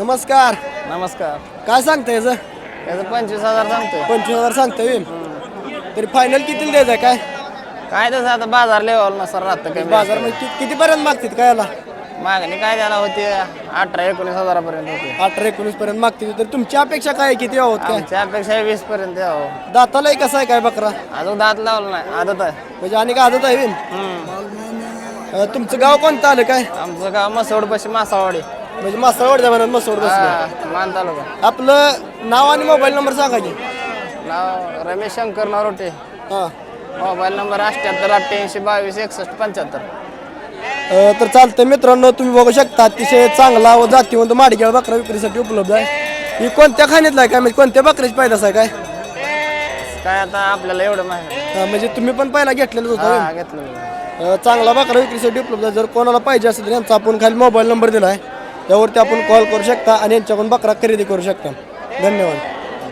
नमस्कार. नमस्कार. काय सांगता याचं? याचं पंचवीस हजार सांगतोय. पंचवीस हजार सांगता येईल तरी फायनल किती द्यायचं काय? काय तसं आता बाजार लेवल नसर राहतं कमी. बाजारमध्ये किती पर्यंत मागतात काय याला? मागणी काय द्यायला होती? अठरा एकोणीस हजारापर्यंत होती. अठरा एकोणीस पर्यंत मागतील तर तुमची अपेक्षा काय आहे? किती आहोत काय? आमच्या अपेक्षा वीस पर्यंत यावं. दातालाही कसा आहे काय बकरा? अजून दात लावलं नाही. आदत आहे. म्हणजे आणि काय आदत आहे होईल? हम्म. अं, तुमचं गाव कोणतं आलं काय? आमचं गाव मसोड पशी मासावाडी म्हणजे मासळवाड म्हणत मसोड बसलं. हा, मान तालुका. आपलं नाव आणि मोबाईल नंबर सांगा की. नाव रमेश शंकर नरोटे हां. मोबाईल नंबर अठ्ठ्याहत्तर अठ्ठ्याऐंशी बावीस एकसष्ट पंच्याहत्तर. अ, तर चालतं मित्रांनो तुम्ही बघू शकता अतिशय चांगला व जातीवंत माडगेळ बकरा विक्रीसाठी उपलब्ध आहे. ही कोणत्या खाण्यातला आहे काय? म्हणजे कोणत्या बकऱ्याची पैदास आहे काय? काय आता आपल्याला एवढं माहिती अ, म्हणजे तुम्ही पण पहिला घेतलेलं होतं हा घेतलं मी. अ, चांगला बकरा विक्रीसाठी उपलब्ध आहे. जर कोणाला पाहिजे असेल तर यांचा आपण खाली मोबाईल नंबर दिला आहे त्यावरती आपण कॉल करू शकता आणि यांच्याकडून बकरा खरेदी करू शकता. धन्यवाद.